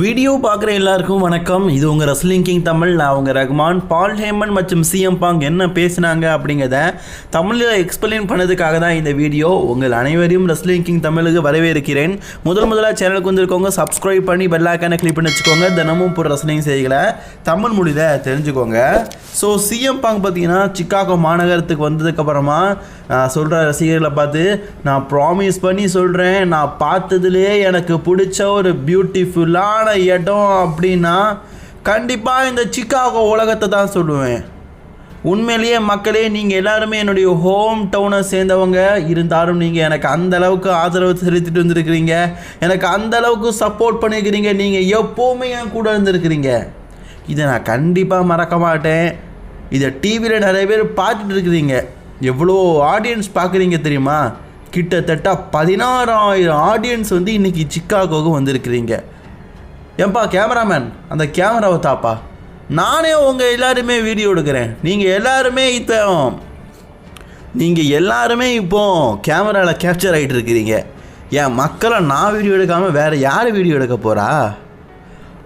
Video பார்க்குற எல்லாருக்கும் வணக்கம். இது உங்கள் ரஸ்லிங் கிங் தமிழ். நான் உங்கள் ரகுமான். பால் ஹேமன் மற்றும் சிஎம் பாங் என்ன பேசினாங்க அப்படிங்கிறத தமிழில் எக்ஸ்பிளைன் பண்ணதுக்காக தான் இந்த வீடியோ. உங்கள் அனைவரையும் ரஸ்லிங் கிங் தமிழுக்கு வரவேற்கிறேன். முதல் முதலாக சேனலுக்கு வந்திருக்கவங்க சப்ஸ்கிரைப் பண்ணி பெல்லாக்கான கிளிக் பண்ணி வச்சுக்கோங்க. தினமும் போகிற ரஸ்லிங் செய்திகளை தமிழ் மொழியில் தெரிஞ்சுக்கோங்க. ஸோ சிஎம் பாங் பார்த்தீங்கன்னா சிக்காகோ மாநகரத்துக்கு வந்ததுக்கப்புறமா நான் சொல்கிற ரசிகர்களை பார்த்து நான் ப்ராமிஸ் பண்ணி சொல்கிறேன் நான் பார்த்ததுலேயே எனக்கு பிடிச்ச ஒரு பியூட்டிஃபுல்லாக பியூட்டிஃபுல்லான இடம் அப்படின்னா கண்டிப்பாக இந்த சிக்காகோ உலகத்தை தான் சொல்லுவேன். உண்மையிலேயே மக்களே நீங்கள் எல்லாருமே என்னுடைய ஹோம் டவுனை சேர்ந்தவங்க. இருந்தாலும் நீங்கள் எனக்கு அந்த அளவுக்கு ஆதரவு செலுத்திட்டு வந்திருக்கிறீங்க. எனக்கு அந்த அளவுக்கு சப்போர்ட் பண்ணியிருக்கிறீங்க நீங்கள் எப்போவுமே என் கூட இருந்திருக்கிறீங்க. இதை நான் கண்டிப்பாக மறக்க மாட்டேன். இதை டிவியில் நிறைய பேர் பார்த்துட்டு இருக்கிறீங்க. எவ்வளோ ஆடியன்ஸ் பார்க்குறீங்க தெரியுமா? கிட்டத்தட்ட பதினாறாயிரம் ஆடியன்ஸ் வந்து இன்றைக்கி சிக்காகோவுக்கு வந்திருக்கிறீங்க. ஏன்பா கேமராமேன் அந்த கேமராவை தாப்பா. நானே உங்கள் எல்லாருமே வீடியோ எடுக்கிறேன். நீங்கள் எல்லாருமே இப்போ நீங்கள் எல்லாருமே இப்போ கேமராவில் கேப்சர் ஆகிட்டு இருக்கிறீங்க. என் மக்களை நான் வீடியோ எடுக்காமல் வேறு யார் வீடியோ எடுக்க போகிறா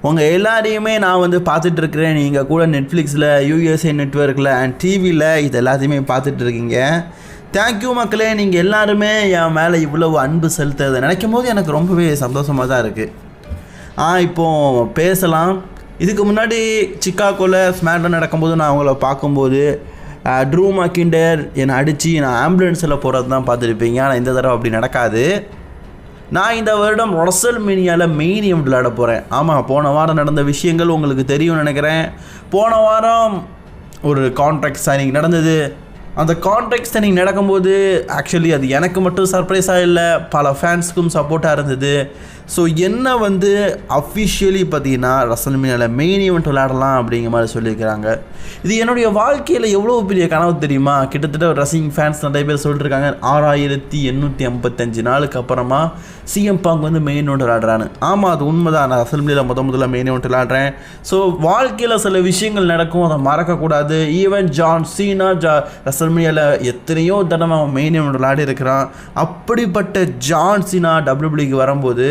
உங்கள் எல்லாரையுமே நான் வந்து பார்த்துட்டு இருக்கிறேன். நீங்கள் கூட நெட்ஃப்ளிக்ஸில் யூஎஸ்ஏ நெட்ஒர்க்கில் அண்ட் டிவியில் இது எல்லாத்தையுமே பார்த்துட்டு இருக்கீங்க. தேங்க்யூ மக்களே. நீங்கள் எல்லாருமே என் மேலே இவ்வளவு அன்பு செலுத்துறதை நினைக்கும் போது எனக்கு ரொம்பவே சந்தோஷமாக தான் இருக்குது ஆ இப்போது பேசலாம். இதுக்கு முன்னாடி சிக்காகோவில் ஸ்மேட்டன் நடக்கும்போது நான் அவங்கள பார்க்கும்போது ட்ரூ மக்கிண்டர் என்னை அடித்து நான் ஆம்புலன்ஸில் போகிறது தான் பார்த்துருப்பீங்க. ஆனால் இந்த தடவை அப்படி நடக்காது. நான் இந்த வருடம் ரொசல் மீனியாவில் மெயின் ஈவெண்ட் விளையாட போகிறேன் ஆமாம் போன வாரம் நடந்த விஷயங்கள் உங்களுக்கு தெரியும்னு நினைக்கிறேன். போன வாரம் ஒரு கான்ட்ராக்ட் சைனிங் நடந்தது. அந்த கான்ட்ராக்ட் சைனிங் நடக்கும்போது ஆக்சுவலி அது எனக்கு மட்டும் சர்ப்ரைஸாக இல்லை பல ஃபேன்ஸுக்கும் சப்போர்ட்டாக இருந்தது. ஸோ என்ன வந்து அஃபிஷியலி பார்த்தீங்கன்னா ரசல் மீனியாவில் மெயின் ஈவெண்ட் விளையாடலாம் அப்படிங்கிற மாதிரி சொல்லியிருக்கிறாங்க. இது என்னுடைய வாழ்க்கையில் எவ்வளோ பெரிய கனவு தெரியுமா? கிட்டத்தட்ட ரசிங் ஃபேன்ஸ் நிறைய பேர் சொல்லிட்டுருக்காங்க ஆறாயிரத்தி எண்ணூற்றி ஐம்பத்தஞ்சு நாளுக்கு அப்புறமா சிஎம் பாங் வந்து மெயின் ஈவெண்ட் விளாடுறான்னு ஆமாம் அது உண்மைதான். நான் அசம்பிளியில் முத முதல்ல மெயின் ஈவெண்ட் விளையாடுறேன். ஸோ வாழ்க்கையில் சில விஷயங்கள் நடக்கும். அதை மறக்கக்கூடாது. ஈவன் ஜான் சீனா ஜா ரசல்மினியில் எத்தனையோ தடவை அவன் மெயின் ஈவெண்ட் விளையாடி இருக்கிறான் அப்படிப்பட்ட ஜான் சீனா டபிள்யூபிள்யூக்கு வரும்போது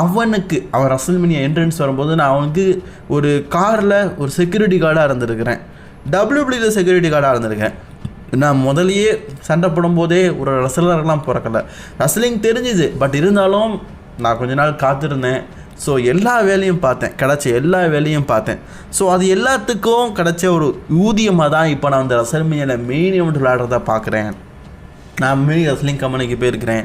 அவனுக்கு அவன் ரசல்மினியா என்ட்ரன்ஸ் வரும்போது நான் அவனுக்கு ஒரு காரில் ஒரு செக்யூரிட்டி கார்டாக இருந்திருக்கிறேன். டபிள்யூபிள்யூவில் செக்யூரிட்டி கார்டாக இருந்திருக்கேன். நான் முதலையே சண்டை போடும்போதே ஒரு ரசலர்லாம் பிறக்கல. ரசலிங் தெரிஞ்சுது பட் இருந்தாலும் நான் கொஞ்ச நாள் காத்திருந்தேன். ஸோ எல்லா வேலையும் பார்த்தேன். கிடச்ச எல்லா வேலையும் பார்த்தேன். ஸோ அது எல்லாத்துக்கும் கிடச்ச ஒரு ஊதியமாக தான் இப்போ நான் அந்த ரசல்மியில் மெயின் ஒன்று விளையாடுறத பார்க்குறேன். நான் மினி ரசலிங் கம்பெனிக்கு போயிருக்கிறேன்.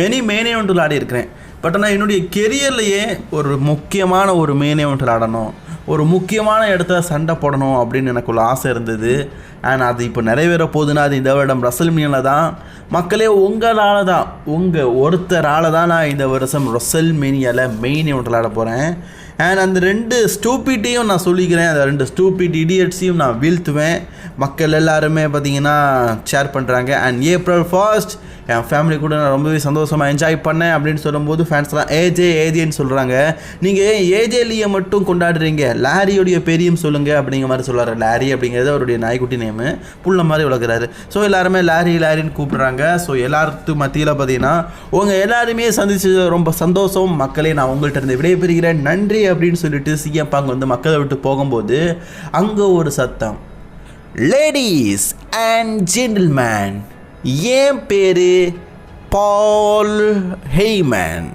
மெனி மெயின் ஒன்று விளையாடி இருக்கிறேன் பட் ஆனால் என்னுடைய கெரியர்லேயே ஒரு முக்கியமான ஒரு மெயின் ஈவெண்ட் விளாடணும் ஒரு முக்கியமான இடத்துல சண்டை போடணும் அப்படின்னு எனக்கு ஒரு ஆசை இருந்தது. அண்ட் அது இப்போ நிறைவேற போகுதுன்னா அது இந்த வருடம் ரசல்மியில் தான். மக்களே உங்களால் தான் உங்கள் ஒருத்தரால் தான் நான் இந்த வருஷம் ரசல் மீனியாவில் மெயின் ஈவெண்ட் விளாட போகிறேன் அண்ட் அந்த ரெண்டு ஸ்டூபிட்டையும் நான் சொல்லிக்கிறேன். அந்த ரெண்டு ஸ்டூபிட் இடியட்ஸையும் நான் வீழ்த்துவேன். மக்கள் எல்லாருமே பார்த்தீங்கன்னா ஷேர் பண்ணுறாங்க அண்ட் ஏப்ரல் ஃபர்ஸ்ட் என் ஃபேமிலி கூட நான் ரொம்பவே சந்தோஷமாக என்ஜாய் பண்ணேன் அப்படின்னு சொல்லும்போது ஃபேன்ஸ்லாம் ஏஜே ஏஜேன்னு சொல்கிறாங்க நீங்கள் ஏன் ஏஜேலியை மட்டும் கொண்டாடுறீங்க? லாரியோடைய பெரியும் சொல்லுங்கள் அப்படிங்கிற மாதிரி சொல்கிறாரு லாரி அப்படிங்கிறது அவருடைய நாய்க்குட்டி நேமு புள்ள மாதிரி வளர்க்குறாரு. ஸோ எல்லாருமே லாரி லாரின்னு கூப்பிட்றாங்க. ஸோ எல்லாத்து மத்தியில் பார்த்தீங்கன்னா உங்கள் எல்லாருமே சந்திச்சது ரொம்ப சந்தோஷம். மக்களே நான் உங்கள்கிட்ட இருந்து விடைபெறுகிறேன். நன்றி அப்படின்னு சொல்லிட்டு சிஎம் பாங்க வந்து மக்களை விட்டு போகும்போது அங்கே ஒரு சத்தம். லேடிஸ் அண்ட் ஜென்டில்மேன் என் பேர் பால் ஹெய்மேன்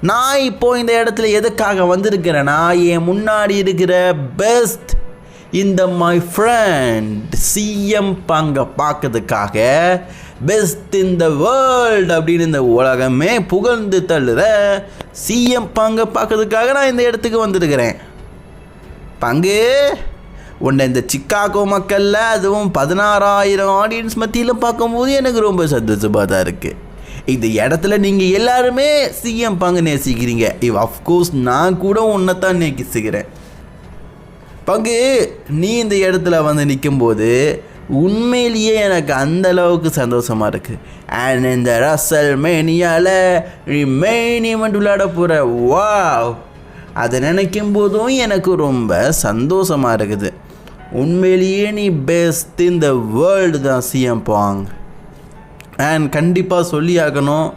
நான் இப்போ இந்த இடத்துல எதுக்காக வந்திருக்கிறேன்னா என் முன்னாடி இருக்கிற பெஸ்ட் இந்த மை ஃப்ரெண்ட் சிஎம் பங்கை பார்க்கறதுக்காக பெஸ்ட் இன் த வேர்ல்டு அப்படின்னு இந்த உலகமே புகழ்ந்து தள்ளுற சிஎம் பங்கை பார்க்கறதுக்காக நான் இந்த இடத்துக்கு வந்திருக்கிறேன். பங்கு. உன்னை இந்த சிக்காகோ மக்களில் அதுவும் பதினாறாயிரம் ஆடியன்ஸ் மத்தியில் பார்க்கும்போது எனக்கு ரொம்ப சந்தோஷமாக தான் இருக்குது இந்த இடத்துல நீங்கள் எல்லாருமே சிஎம் பங்கு நேசிக்கிறீங்க. இவ் அஃப்கோர்ஸ் நான் கூட உன்னை தான் நேசிக்கிறேன். பங்கு நீ இந்த இடத்துல வந்து நிற்கும்போது உண்மையிலேயே எனக்கு அந்த அளவுக்கு சந்தோஷமாக இருக்குது அண்ட் இந்த ரசல் மேனியால் நீ மெயின் ஈவெண்ட் விளையாட போகிற வாவ் அதை நினைக்கும் போதும் எனக்கு ரொம்ப சந்தோஷமாக இருக்குது. உண்மையிலேயே நீ பெஸ்ட் இந்த வேர்ல்டு தான் சிஎம் பாங் அண்ட் கண்டிப்பாக சொல்லி ஆகணும்.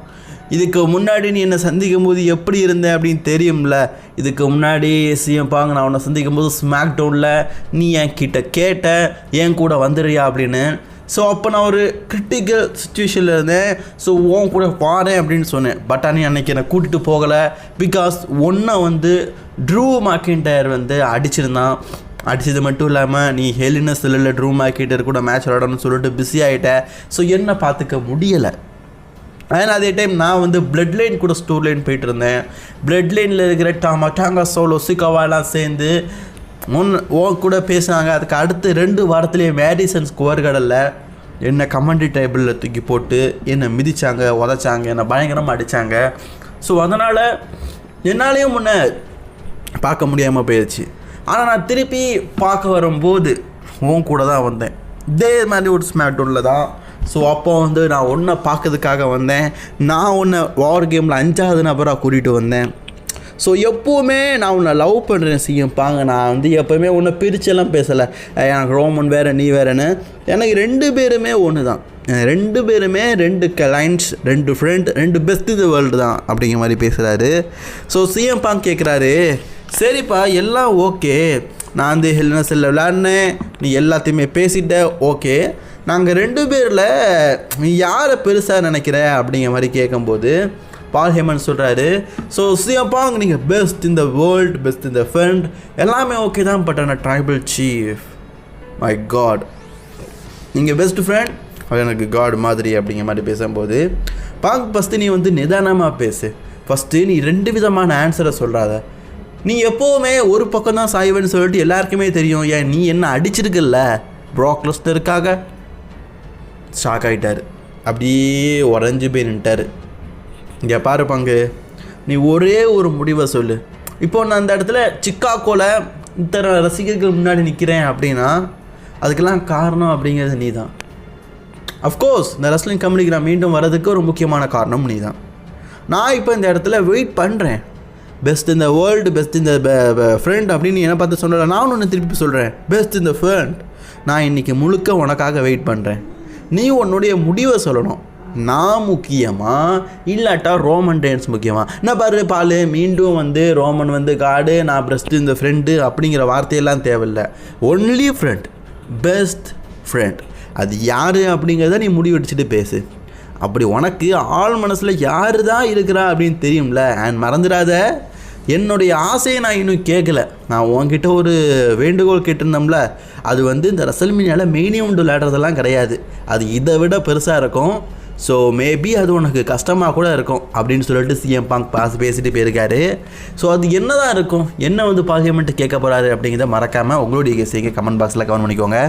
இதுக்கு முன்னாடி நீ என்னை சந்திக்கும் போது எப்படி இருந்தேன் அப்படின்னு தெரியும்ல? இதுக்கு முன்னாடி சிஎம் பாங் நான் உன்னை சந்திக்கும் போது ஸ்மாக் டவுனில் நீ என் கிட்ட கேட்ட என் கூட வந்துடுறியா? அப்படின்னு. ஸோ அப்போ நான் ஒரு கிரிட்டிக்கல் சுச்சுவேஷனில் இருந்தேன். ஸோ உன் கூட பாறேன் அப்படின்னு சொன்னேன். பட் ஆனால் அன்னைக்கு என்னை கூட்டிகிட்டு போகலை. பிகாஸ் ஒன்றை வந்து ட்ரூ மாக்கின்டயர் வந்து அடிச்சிருந்தான். அடிச்சது மட்டும் இல்லாமல் நீ ஹெலினஸ் இல்லை ட்ரூம் மாக்கிட்டர் கூட மேட்ச் விளாடணும்னு சொல்லிட்டு பிஸி ஆகிட்ட ஸோ என்ன பார்த்துக்க முடியலை. அண்ட் அதே டைம் நான் வந்து பிளட் லைன் கூட ஸ்டோர் லைன் போயிட்டு இருந்தேன். பிளட் லைனில் இருக்கிற டாமா டாங்கா சோலோ சிக்காவா சேர்ந்து முன் ஓ கூட பேசுனாங்க. அதுக்கு அடுத்து ரெண்டு வாரத்துலேயே மேடிசன் ஸ்கோர் கடலில் என்னை கமெண்ட்ரி டேபிளில் தூக்கி போட்டு என்னை மிதித்தாங்க உதைச்சாங்க என்னை பயங்கரமாக அடித்தாங்க ஸோ அதனால் என்னாலேயும் முன்ன பார்க்க முடியாமல் போயிடுச்சு ஆனால் நான் திருப்பி பார்க்க வரும்போது உன் கூட தான் வந்தேன். இதே மாதிரி ஒரு ஸ்மாக்டவுனில் தான். ஸோ அப்போ வந்து நான் ஒன்றை பார்க்கறதுக்காக வந்தேன். நான் ஒன்றை வார் கேமில் அஞ்சாவது நபராக கூட்டிகிட்டு வந்தேன். ஸோ எப்போவுமே நான் உன்னை லவ் பண்ணுறேன் சிஎம். பாங்க நான் வந்து எப்போவுமே உன்னை பிரிச்செல்லாம் பேசலை. எனக்கு ரோமன் வேறு நீ வேறுன்னு. எனக்கு ரெண்டு பேருமே ஒன்று தான் ரெண்டு பேருமே ரெண்டு கிளைண்ட்ஸ் ரெண்டு ஃப்ரெண்ட் ரெண்டு பெஸ்ட் இந்த வேர்ல்டு தான் அப்படிங்கிற மாதிரி பேசுகிறாரு ஸோ சிஎம் பாங் கேட்குறாரு சரிப்பா எல்லாம் ஓகே. நான் வந்து ஹெல்னா செல்ல விளாட்னேன் நீ எல்லாத்தையுமே பேசிட்ட ஓகே. நாங்கள் ரெண்டு பேரில் நீ யாரை பெருசாக நினைக்கிற? அப்படிங்கிற மாதிரி கேட்கும்போது பால் ஹேமன் சொல்கிறாரு ஸோ சியப்பாங் நீங்கள் பெஸ்ட் இந்த வேர்ல்ட் பெஸ்ட் இந்த ஃப்ரெண்ட் எல்லாமே ஓகே தான் பட் ஆனால் ட்ரைபல் சீஃப் மை காட் நீங்கள் பெஸ்ட் ஃப்ரெண்ட் எனக்கு காட் மாதிரி அப்படிங்கிற மாதிரி பேசும்போது பாங் ஃபஸ்ட்டு நீ வந்து நிதானமாக பேசு. ஃபஸ்ட்டு நீ ரெண்டு விதமான ஆன்சரை சொல்கிறாத நீ எப்போவுமே ஒரு பக்கம் தான் சாய்வேன்னு சொல்லிட்டு எல்லாருக்குமே தெரியும். ஏன் நீ என்ன அடிச்சிருக்குல்ல? ப்ராக் லெஸ்னருக்காக ஷாக் ஆகிட்டார் அப்படியே உறைஞ்சி போய் நின்ட்டார். இங்கே பாரு பங்கு. நீ ஒரே ஒரு முடிவை சொல்லு. இப்போ நான் அந்த இடத்துல சிக்காக்கோல இத்தனை ரசிகர்கள் முன்னாடி நிற்கிறேன் அப்படின்னா அதுக்கெல்லாம் காரணம் அப்படிங்கிறது நீ தான் அஃப்கோர்ஸ் இந்த ரெஸ்லிங் கம்பெனிக்கு நான் மீண்டும் வர்றதுக்கு ஒரு முக்கியமான காரணம் நீ தான் நான் இப்போ இந்த இடத்துல வெயிட் பண்ணுறேன் பெஸ்ட் இந்த வேர்ல்டு பெஸ்ட் இந்த ஃப்ரெண்ட் அப்படின்னு என்ன பார்த்து சொல்கிற நான் ஒன்று திருப்பி சொல்கிறேன் பெஸ்ட் இந்த ஃப்ரெண்ட் நான் இன்றைக்கி முழுக்க உனக்காக வெயிட் பண்ணுறேன் நீ உன்னுடைய முடிவை சொல்லணும். நான் முக்கியமா? இல்லாட்டா ரோமன் டேன்ஸ் முக்கியமா? நான் பாரு பால் மீண்டும் வந்து ரோமன் வந்து காடு நான் பெஸ்ட் இந்த ஃப்ரெண்டு அப்படிங்கிற வார்த்தையெல்லாம் தேவையில்லை. ஒன்லி ஃப்ரெண்ட் பெஸ்ட் ஃப்ரெண்ட் அது யார் அப்படிங்கிறத நீ முடிவு பேசு. அப்படி உனக்கு ஆள் மனசில் யார் தான் இருக்கிறா அப்படின்னு தெரியும்ல? அண்ட் மறந்துடாத. என்னுடைய ஆசையை நான் இன்னும் கேட்கல நான் உன்கிட்ட ஒரு வேண்டுகோள் கேட்டிருந்தோம்ல அது வந்து இந்த ரசல்மினியால் மெயினே உண்டு விளையாடுறதெல்லாம் கிடையாது. அது இதை விட பெருசாக இருக்கும். ஸோ மேபி அது உனக்கு கஷ்டமாக கூட இருக்கும் அப்படின்னு சொல்லிட்டு சிஎம் பாங்க் பாஸ் பேசிட்டு போயிருக்காரு. ஸோ அது என்ன தான் இருக்கும்? என்ன வந்து பார்லிமெண்ட்டு கேட்க போகிறாரு அப்படிங்கிறத மறக்காமல் உங்களுடைய கெஸ்டிங்க கமெண்ட் பாக்ஸில் கமெண்ட் பண்ணிக்கோங்க.